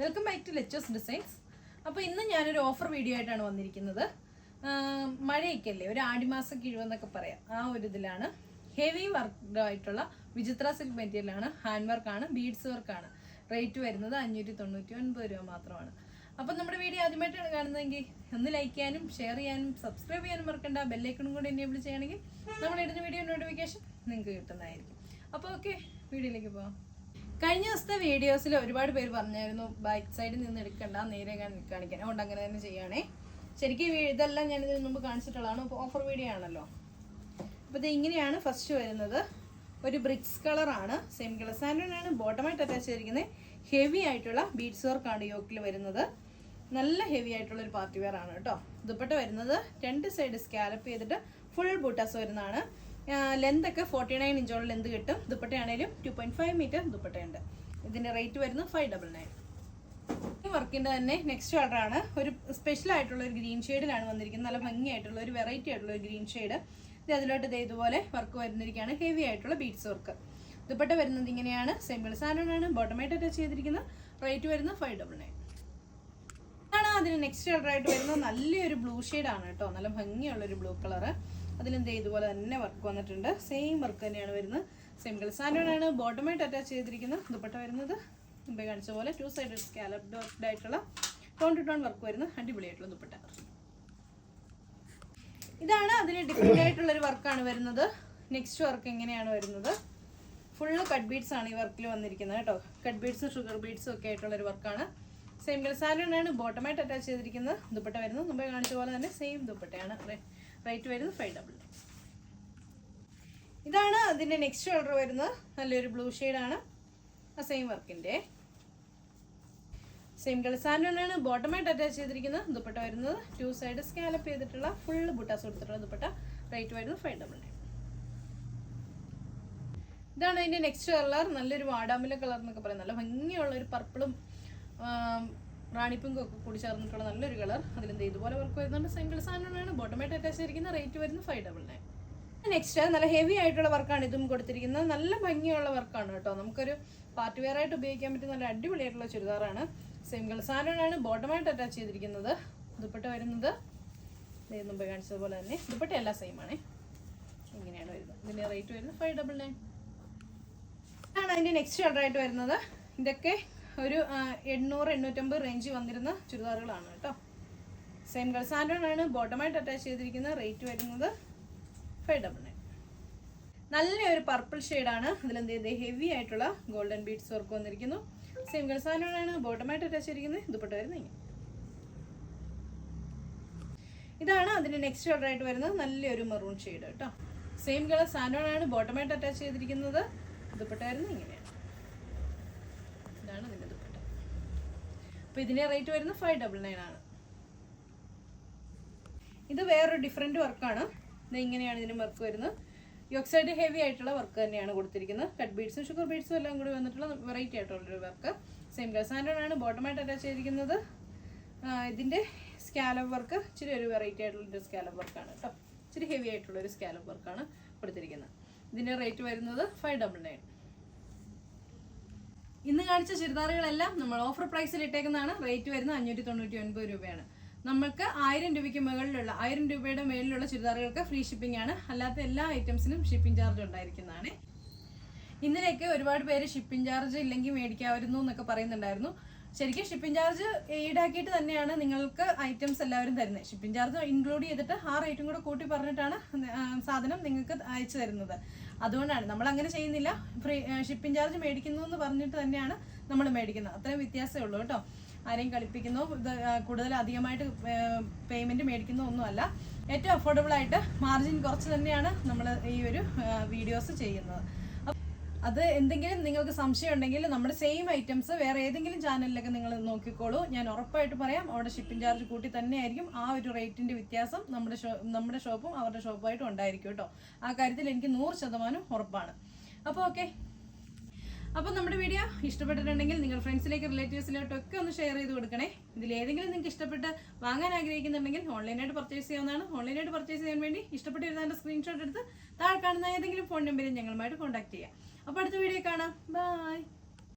Welcome back to Lechers designs അപ്പോൾ ഇന്ന് ഞാനൊരു ഓഫർ വീഡിയോ ആയിട്ടാണ് വന്നിരിക്കുന്നത്. മഴയൊക്കെ മഴയൊക്കെയല്ലേ? ഒരു ആടിമാസം കിഴിവെന്നൊക്കെ പറയാം. ആ ഒരു ഇതിലാണ്. ഹെവി വർക്ക് ആയിട്ടുള്ള വിചിത്ര സിൽക്ക് മെറ്റീരിയലാണ് ഹാൻഡ് വർക്കാണ് ബീഡ്സ് വർക്കാണ് റേറ്റ് വരുന്നത് അഞ്ഞൂറ്റി തൊണ്ണൂറ്റി ഒൻപത് രൂപ മാത്രമാണ്. അപ്പം നമ്മുടെ വീഡിയോ ആദ്യമായിട്ടാണ് കാണുന്നതെങ്കിൽ ഒന്ന് ലൈക്ക് ചെയ്യാനും ഷെയർ ചെയ്യാനും സബ്സ്ക്രൈബ് ചെയ്യാനും മറക്കണ്ട. ബെല്ലൈക്കണും കൂടി എനേബിൾ ചെയ്യണമെങ്കിൽ നമ്മൾ ഇടുന്ന വീഡിയോ നോട്ടിഫിക്കേഷൻ നിങ്ങൾക്ക് കിട്ടുന്നതായിരിക്കും. അപ്പോൾ ഓക്കെ വീഡിയോയിലേക്ക് പോകാം കഴിഞ്ഞ ദിവസത്തെ വീഡിയോസിൽ ഒരുപാട് പേര് പറഞ്ഞായിരുന്നു ബാക്ക് സൈഡിൽ നിന്ന് എടുക്കണ്ട നേരെ കാണി- കാണിക്കാൻ. അതുകൊണ്ട് അങ്ങനെ തന്നെ ചെയ്യുകയാണേ ശരിക്കും ഇതെല്ലാം ഞാൻ ഇതിന് മുമ്പ് കാണിച്ചിട്ടുള്ളതാണ്. ഓഫർ വീഡിയോ ആണല്ലോ. അപ്പോൾ ഇത് ഇങ്ങനെയാണ് ഫസ്റ്റ് വരുന്നത്. ഒരു ബ്രിക്സ് കളറാണ് സെയിം കളർ സാൻഡാണ് ബോട്ടമായിട്ട് അറ്റാച്ച് ചെയ്തിരിക്കുന്നത്. ഹെവി ആയിട്ടുള്ള ബീഡ്സ് വർക്കാണ് യോക്കിൽ വരുന്നത്. നല്ല ഹെവി ആയിട്ടുള്ള ഒരു പാർട്ടി വെയർ ആണ് കേട്ടോ. ദുപ്പട്ട വരുന്നത്. രണ്ട് സൈഡ് സ്കാലപ്പ് ചെയ്തിട്ട് ഫുൾ ബൂട്ടാസ് വരുന്നതാണ്. ലെന്ത് ഒക്കെ ഫോർട്ടി നയൻ ഇഞ്ചോളം ലെന്ത് കിട്ടും. ദുപ്പട്ടയാണേലും ടു പോയിന്റ് ഫൈവ് മീറ്റർ ദുപ്പട്ടയുണ്ട്. ഇതിന്റെ റേറ്റ് വരുന്നത് ഫൈവ് ഡബിൾ നയൻ വർക്കിന്റെ തന്നെ നെക്സ്റ്റ് കളറാണ് ഒരു സ്പെഷ്യൽ ആയിട്ടുള്ള ഒരു ഗ്രീൻ ഷെയ്ഡിലാണ് വന്നിരിക്കുന്നത്. നല്ല ഭംഗിയായിട്ടുള്ള ഒരു വെറൈറ്റി ആയിട്ടുള്ള ഒരു ഗ്രീൻ ഷെയ്ഡ് ഇത് അതിലോട്ട് ഇതുപോലെ വർക്ക് വരുന്നിരിക്കുകയാണ്. ഹെവി ആയിട്ടുള്ള ബീഡ്സ് വർക്ക് ദുപ്പട്ട വരുന്നത് ഇങ്ങനെയാണ്. സിമ്പിൾ സാധനമാണ് ബോട്ടമായിട്ട് അറ്റാച്ച് ചെയ്തിരിക്കുന്നത് റേറ്റ് വരുന്നത് ഫൈവ് ഡബിൾ നയൻ ആണ് അതിന് നെക്സ്റ്റ് കളറായിട്ട് വരുന്നത്. നല്ലൊരു ബ്ലൂ ആണ് കേട്ടോ. നല്ല ഭംഗിയുള്ള ഒരു ബ്ലൂ കളറ് അതിലെന്ത് ഇതുപോലെ തന്നെ വർക്ക് വന്നിട്ടുണ്ട്. സെയിം വർക്ക് തന്നെയാണ് വരുന്നത്. സിംഗിൾ സാൻഡോണാണ് ബോട്ടമായിട്ട് അറ്റാച്ച് ചെയ്തിരിക്കുന്നത് ദുപ്പട്ട വരുന്നത്. മുമ്പേ കാണിച്ച പോലെ ടു സൈഡ് സ്കാലപ്പ് വർക്ക്ഡ് ആയിട്ടുള്ള ടോൺ ടു ടോൺ വർക്ക് വരുന്ന അടിപൊളിയായിട്ടുള്ള ദുപ്പട്ട. ഇതാണ് അതിന് ഡിഫറെന്റ് ആയിട്ടുള്ളൊരു വർക്കാണ് വരുന്നത്. നെക്സ്റ്റ് വർക്ക് എങ്ങനെയാണ് വരുന്നത്? ഫുള്ള് കട്ട് ബീഡ്സ് ആണ് ഈ വർക്കിൽ വന്നിരിക്കുന്നത് കേട്ടോ. കട്ട് ബീഡ്സും ഷുഗർ ബീഡ്സും ഒക്കെ ആയിട്ടുള്ള ഒരു വർക്കാണ് സെയിം ആണ് ബോട്ടമായിട്ട് അറ്റാച്ച് ചെയ്തിരിക്കുന്നത് ദുപ്പട്ട വരുന്നത്. മുമ്പേ കാണിച്ച പോലെ തന്നെ സെയിം ദുപ്പട്ടയാണ്. റേറ്റ് വരുന്നത് ഫൈവ് ഡബിൾ ഇതാണ് അതിന്റെ നെക്സ്റ്റ് കളർ വരുന്നത്. നല്ലൊരു ബ്ലൂ ആണ്. ആ സെയിം വർക്കിന്റെ സെയിം കളർ ബോട്ടമായിട്ട് അറ്റാച്ച് ചെയ്തിരിക്കുന്നത്. ദുപ്പട്ട വരുന്നത്. ടു സൈഡ് സ്കാലപ്പ് ചെയ്തിട്ടുള്ള ഫുൾ ബുട്ടാസ് കൊടുത്തിട്ടുള്ള ദുപ്പട്ട. റേറ്റ് വരുന്നത് ഫൈവ് ഡബിൾ നയൻ ഇതാണ് അതിന്റെ നെക്സ്റ്റ് കളർ നല്ലൊരു വാടാമുല കളർ എന്നൊക്കെ പറയുന്നത്. നല്ല ഭംഗിയുള്ള ഒരു പർപ്പിളും റാണിപ്പിങ്കും ഒക്കെ കൂടി ചേർന്നിട്ടുള്ള നല്ലൊരു കളർ. അതിലെന്ത് ഇതുപോലെ വർക്ക് വരുന്നുണ്ട്. സിംഗിൾ സാധനമാണ് ബോട്ടമായിട്ട് അറ്റാച്ച് ചെയ്തിരിക്കുന്ന റേറ്റ് വരുന്നത് ഫൈവ് ഡബിൾ നയൻ നെക്സ്റ്റ് നല്ല ഹെവി ആയിട്ടുള്ള വർക്കാണ് ഇതും കൊടുത്തിരിക്കുന്നത്. നല്ല ഭംഗിയുള്ള വർക്കാണ് കേട്ടോ. നമുക്കൊരു പാർട്ടി വെയർ ആയിട്ട് ഉപയോഗിക്കാൻ പറ്റുന്ന നല്ല അടിപൊളിയായിട്ടുള്ള ചുരിദാറാണ്. സിംഗിൾ സാധനമാണ് ബോട്ടമായിട്ട് അറ്റാച്ച് ചെയ്തിരിക്കുന്നത്. ദുപ്പട്ട വരുന്നത്. മുമ്പ് കാണിച്ചതുപോലെ തന്നെ ദുപ്പട്ട എല്ലാം സെയിം ആണ്. ഇങ്ങനെയാണ് വരുന്നത്. ഇതിന്റെ റേറ്റ് വരുന്നത് ഫൈവ് ഡബിൾ നയൻ ആണ് അതിന്റെ നെക്സ്റ്റ് കളർ ആയിട്ട് വരുന്നത്. ഇതൊക്കെ ഒരു എണ്ണൂറ് എണ്ണൂറ്റമ്പത് റേഞ്ച് വന്നിരുന്ന ചുരിദാറുകളാണ് കേട്ടോ. സെയിം കളർ സാൻഡോൺ ബോട്ടമായിട്ട് അറ്റാച്ച് ചെയ്തിരിക്കുന്ന റേറ്റ് വരുന്നത് ഫൈവ് ഡബിൾ നയൻ നല്ലൊരു പർപ്പിൾ ഷെയ്ഡാണ് അതിലെന്ത് ചെയ്ത് ഹെവി ആയിട്ടുള്ള ഗോൾഡൻ ബീഡ്സ് വർക്ക് വന്നിരിക്കുന്നു. സെയിം കളർ സാൻഡോൺ ബോട്ടമായിട്ട് അറ്റാച്ച് ചെയ്തിരിക്കുന്നത്. ദുപ്പട്ട വരുന്നത് ഇതാണ് അതിന്റെ നെക്സ്റ്റ് കളർ ആയിട്ട് വരുന്നത്. നല്ലൊരു മെറൂൺ ഷെയ്ഡ് കേട്ടോ. സെയിം കളർ ആണ്. ബോട്ടമായിട്ട് അറ്റാച്ച് ചെയ്തിരിക്കുന്നത്. ദുപ്പട്ട വരുന്നത് ഇങ്ങനെയാണ്. ഇതാണ് അതിന്റെ ദുപ്പട്ട. അപ്പോൾ ഇതിന്റെ റേറ്റ് വരുന്നത് ഫൈവ് ഡബിൾ നയൻ ആണ്. ഇത് വേറൊരു ഡിഫറെന്റ് വർക്കാണ് ഇത് ഇങ്ങനെയാണ് ഇതിന് വർക്ക് വരുന്നത്. യോക്ക് സൈഡ് ഹെവി ആയിട്ടുള്ള വർക്ക് തന്നെയാണ് കൊടുത്തിരിക്കുന്നത്. കട്ട് ബീഡ്സും ഷുഗർ ബീഡ്സും എല്ലാം കൂടി വന്നിട്ടുള്ള വെറൈറ്റി ആയിട്ടുള്ളൊരു വർക്ക് സെയിം ഗ്ലാസ് ആണ് ബോട്ടമായിട്ട് അറ്റാച്ച് ചെയ്തിരിക്കുന്നത്. ഇതിന്റെ സ്കാലപ്പ് വർക്ക് ഇച്ചിരി ഒരു വെറൈറ്റി ആയിട്ടുള്ള സ്കാലപ്പ് വർക്കാണ് കേട്ടോ ഇച്ചിരി ഹെവി ആയിട്ടുള്ള ഒരു സ്കാലപ്പ് വർക്കാണ് കൊടുത്തിരിക്കുന്നത്. ഇതിന്റെ റേറ്റ് വരുന്നത് ഫൈവ് ഡബിൾ നയൻ ഇന്ന് കാണിച്ച ചുരിദാറുകളെല്ലാം നമ്മൾ ഓഫർ പ്രൈസിൽ ഇട്ടേക്കുന്നതാണ്. റേറ്റ് വരുന്നത് അഞ്ഞൂറ്റി തൊണ്ണൂറ്റി ഒൻപത് രൂപയാണ്. നമ്മൾക്ക് ആയിരം രൂപയ്ക്ക് മുകളിലുള്ള ആയിരം രൂപയുടെ മേളിലുള്ള ചുരിദാറുകൾക്ക് ഫ്രീ ഷിപ്പിംഗ് ആണ്. അല്ലാത്ത എല്ലാ ഐറ്റംസിനും ഷിപ്പിംഗ് ചാർജ് ഉണ്ടായിരിക്കുന്നതാണ്. ഇന്നലെയൊക്കെ ഒരുപാട് പേര് ഷിപ്പിംഗ് ചാർജ് ഇല്ലെങ്കിൽ മേടിക്കാമായിരുന്നു എന്നൊക്കെ പറയുന്നുണ്ടായിരുന്നു. ശരിക്കും ഷിപ്പിംഗ് ചാർജ് ഈടാക്കിയിട്ട് തന്നെയാണ് നിങ്ങൾക്ക് ഐറ്റംസ് എല്ലാവരും തരുന്നത്. ഷിപ്പിംഗ് ചാർജ് ഇൻക്ലൂഡ് ചെയ്തിട്ട് ആ റേറ്റും കൂടെ കൂട്ടി പറഞ്ഞിട്ടാണ് സാധനം നിങ്ങൾക്ക് അയച്ചു തരുന്നത്. അതുകൊണ്ടാണ് നമ്മൾ അങ്ങനെ ചെയ്യുന്നില്ല. ഫ്രീ ഷിപ്പിംഗ് ചാർജ് മേടിക്കുന്നു എന്ന് പറഞ്ഞിട്ട് തന്നെയാണ് നമ്മൾ മേടിക്കുന്നത്. അത്രയും വ്യത്യാസമേ ഉള്ളൂ കേട്ടോ. ആരെയും കളിപ്പിക്കുന്നു ഇത് കൂടുതൽ അധികമായിട്ട് പേയ്മെന്റ് മേടിക്കുന്നോ ഒന്നുമല്ല. ഏറ്റവും അഫോർഡബിൾ ആയിട്ട് മാർജിൻ കുറച്ച് തന്നെയാണ് നമ്മൾ ഈ ഒരു വീഡിയോസ് ചെയ്യുന്നത്. അത് എന്തെങ്കിലും നിങ്ങൾക്ക് സംശയം ഉണ്ടെങ്കിൽ നമ്മുടെ സെയിം ഐറ്റംസ് വേറെ ഏതെങ്കിലും ചാനലിലൊക്കെ നിങ്ങൾ നോക്കിക്കോളൂ. ഞാൻ ഉറപ്പായിട്ട് പറയാം അവിടെ ഷിപ്പിംഗ് ചാർജ് കൂട്ടി തന്നെയായിരിക്കും ആ ഒരു റേറ്റിന്റെ വ്യത്യാസം നമ്മുടെ നമ്മുടെ ഷോപ്പും അവരുടെ ഷോപ്പുമായിട്ടും ഉണ്ടായിരിക്കും കേട്ടോ. ആ കാര്യത്തിൽ എനിക്ക് നൂറ് ശതമാനം ഉറപ്പാണ്. അപ്പോൾ ഓക്കെ അപ്പോൾ നമ്മുടെ വീഡിയോ ഇഷ്ടപ്പെട്ടിട്ടുണ്ടെങ്കിൽ നിങ്ങൾ ഫ്രണ്ട്സിലേക്ക് റിലേറ്റീവ്സിലോട്ടൊക്കെ ഒന്ന് ഷെയർ ചെയ്ത് കൊടുക്കണേ. ഇതിൽ ഏതെങ്കിലും നിങ്ങൾക്ക് ഇഷ്ടപ്പെട്ട് വാങ്ങാൻ ആഗ്രഹിക്കുന്നുണ്ടെങ്കിൽ ഓൺലൈനായിട്ട് പർച്ചേസ് ചെയ്യാവുന്നതാണ്. ഓൺലൈനായിട്ട് പർച്ചേസ് ചെയ്യാൻ വേണ്ടി ഇഷ്ടപ്പെട്ടിരുന്നതിന്റെ സ്ക്രീൻഷോട്ട് എടുത്ത് താഴെ കാണുന്ന ഏതെങ്കിലും ഫോൺ നമ്പറിൽ ഞങ്ങളുമായിട്ട് കോൺടാക്ട് ചെയ്യാം. അപ്പോൾ അടുത്ത വീഡിയോ കാണാം. ബൈ